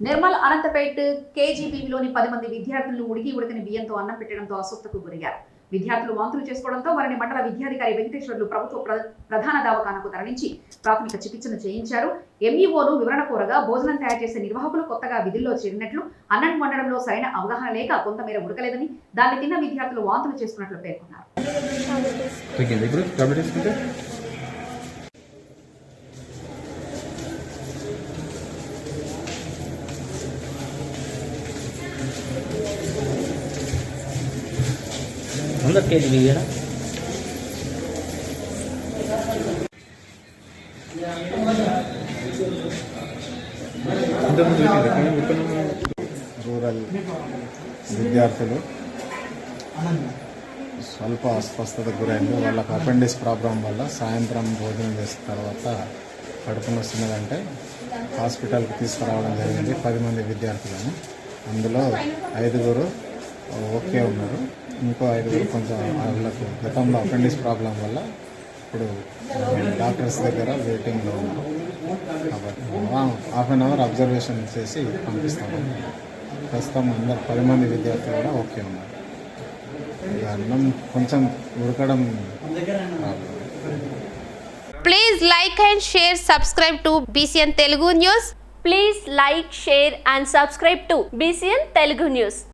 నిర్మల్ అనంతపేట్ కేజీబీలోని పది మంది విద్యార్థులను ఉడికి ఉడికని బియ్యంతో అన్నం పెట్టడంతో అస్వస్థకు గురయ్యారు. విద్యార్థులు వాంతులు చేసుకోవడంతో వారిని మండల విద్యాధికారి వెంకటేశ్వర్లు ప్రభుత్వ ప్ర- ప్రధాన దవాఖానకు తరలించి ప్రాథమిక చికిత్సను చేయించారు. ఎంఈఓను వివరణ కోరగా భోజనం తయారు చేసే నిర్వాహకులు కొత్తగా విధుల్లో చేరినట్లు అన్నం వండడంలో సరైన అవగాహన లేక కొంతమేర ఉడకలేదని దాన్ని తిన్న విద్యార్థులు వాంతులు చేసుకున్నట్లు పేర్కొన్నారు. ముందర కేజీ బియ్యనా రూరల్ విద్యార్థులు స్వల్ప అస్వస్థతకు గురైంది. వాళ్ళకి అపెండిస్ ప్రాబ్లం వల్ల సాయంత్రం భోజనం చేసిన తర్వాత కడుపు నొస్తున్నదంటే హాస్పిటల్కి తీసుకురావడం జరిగింది. పది మంది విద్యార్థులను. అందులో ఐదుగురు ఓకే ఉన్నారు. ఇంకో ఐదుగురు కొంచెం వాళ్ళకు గతంలో అపెండిక్స్ ప్రాబ్లం వల్ల ఇప్పుడు డాక్టర్స్ దగ్గర వెయిటింగ్లో ఉన్నాం. కాబట్టి హాఫ్ అన్ అవర్ అబ్జర్వేషన్ చేసి పంపిస్తాము ప్రస్తుతం అందరు పది మంది విద్యార్థులు కూడా ఓకే ఉన్నారు. అన్నం కొంచెం ఉడకడం please like and share subscribe to BCN Telugu news please like share and subscribe to BCN Telugu news